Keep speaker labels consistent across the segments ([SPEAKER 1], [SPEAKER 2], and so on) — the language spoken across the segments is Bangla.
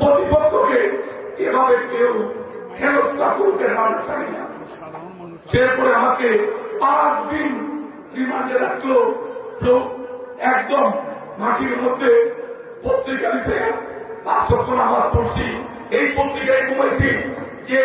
[SPEAKER 1] প্রতিপক্ষকে এভাবে কেউ হেনস্থা করতে না চাই না। সেরপরে আমাকে পাঁচ দিন রিমান্ডে রাখল। একদম মাটির মধ্যে পত্রিকা দিছে, পাঁচ নামাজ পড়ছি। এই পত্রিকায় ঘুমাইছি, যে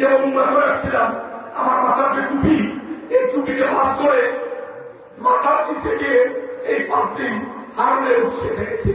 [SPEAKER 1] যেমন করে আসছিলাম, আমার মাথার যে টুপি, এই টুপিকে পাস করে মাথার নিচে গিয়ে এই পাঁচ দিন হারনের উৎসে থেকেছে।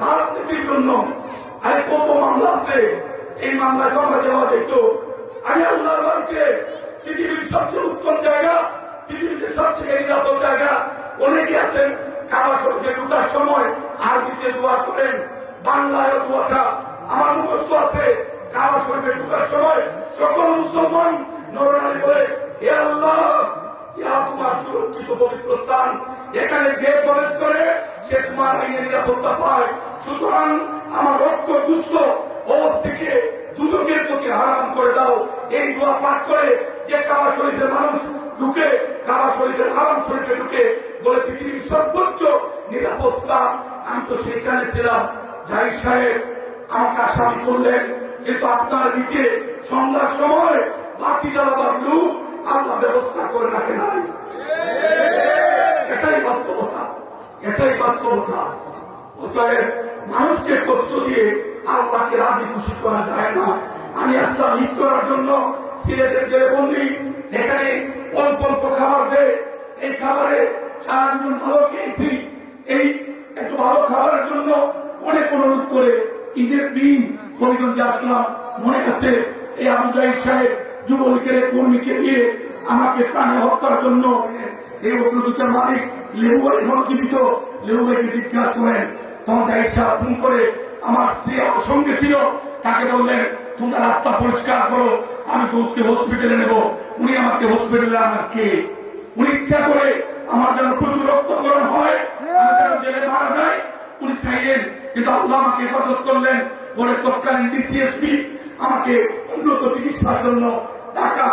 [SPEAKER 1] রাজনীতির জন্য আর কত মামলা আছে? এই মামলা জমা দেওয়া যেত আমি আল্লাহ বাড়িতে পৃথিবীর সবচেয়ে উত্তম জায়গা, পৃথিবীতে সবচেয়ে নিরাপদ জায়গা অনেকে আছেন। কাবা শরীফে ঢুকার সময় আরবিতে দোয়া করেন বাংলায় দোয়াটা আমার মুখস্থ আছে। কাবা শরীফে ঢুকার সময় সকল মুসলমান নরনারী বলে, হে আল্লাহ সুরক্ষিত পবিত্র স্থান। এখানে যে প্রবেশ করে, সে তোমার আইনে নিরাপত্তা পায়। সুতরাং আমার রক্ত গুস্ত অবস্থাকে দুজকের প্রতি হারাম করে দাও। এই দোয়া পাঠ করে যে কাবা শরীফের মানুষ ঢুকে, কাবা শরীফের হারাম শরীফে ঢুকে বলে পৃথিবীর সর্বোচ্চ নিরাপদ স্থান। আমি তো সেখানে ছিলাম। জাহির সাহেব আমাকে আসামি করলেন, কিন্তু আপনার নিচে সন্ধ্যার সময় বাতি জ্বালাবার লোক আল্লাহ ব্যবস্থা করে রাখে নাই। এটাই বাস্তবতা। অতএব মানুষকে কষ্ট দিয়ে আল্লাহকে রাজি খুশি করা যায় না। আমি আসলাম ঈদ করার জন্য, সিলেটের জেলে বন্দি। এখানে অল্প অল্প খাবার দেয়। এই খাবারে সারা জীবন ভালো খেয়েছি। এই একটু ভালো খাবারের জন্য অনেক অনুরোধ করে ঈদের দিন হরিগঞ্জে আসলাম। মনে আছে এই আবু জাহিদ সাহেব যুবলীগের কর্মীকে নিয়ে আমাকে প্রাণে হত্যার জন্য এই অগ্রদূতের মালিক লেবু ভাই এখনও জীবিত জিজ্ঞাসা করেন তখন সাহেব ফোন করে আমার স্ত্রী আমার সঙ্গে ছিল, তাকে বললেন, তোমরা রাস্তা পরিষ্কার করো, আমি দোষকে হসপিটালে নেব। উনি আমাকে হসপিটালে আমার কে? উনি ইচ্ছা করে আমার যেন প্রচুর রক্তকরণ হয় জেলে মারা যায় উনি চাইলেন, কিন্তু আল্লাহ আমাকে হেফাজত করলেন। পরে তৎকালীন ডিসিএসপি আমাকে উন্নত চিকিৎসার জন্য ঢাকা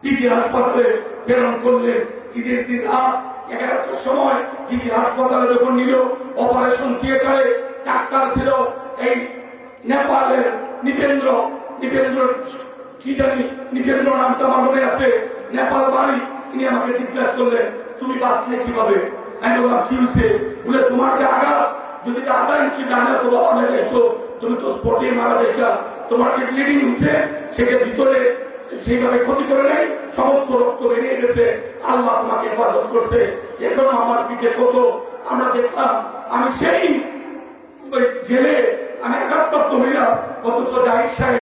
[SPEAKER 1] পিজি হাসপাতালে প্রেরণ করলেন। ঈদের দিন রাত এগারোটার সময় নিল, অপারেশন থিয়েটারে ডাক্তার ছিল এই নেপালের নিপেন্দ্র নিপেন্দ্র কি জানি, নিপেন্দ্র নামটা আমার মনে আছে, নেপাল বাড়ি আমাকে জিজ্ঞাসা করলেন, তুমি বাঁচলে কীভাবে? আমি বললাম, কি হয়েছে? বলে, তোমার যে আঘাত, যদি আধা ইঞ্চি ডানে তো বাবা মেরে যেত তুমি তো স্পটে মারা যেতা তোমার যে ব্লিডিং হচ্ছে সেটা ভিতরে সেইভাবে ক্ষতি করে নেই, সমস্ত রক্ত বেরিয়ে গেছে। আল্লাহ তোমাকে হেফাজত করছে। এখনও আমার পিঠে কত আমরা দেখলাম, আমি সেই জেলে আমি আঘাতপ্রাপ্ত হইলাম। অথচ জাহির সাহেব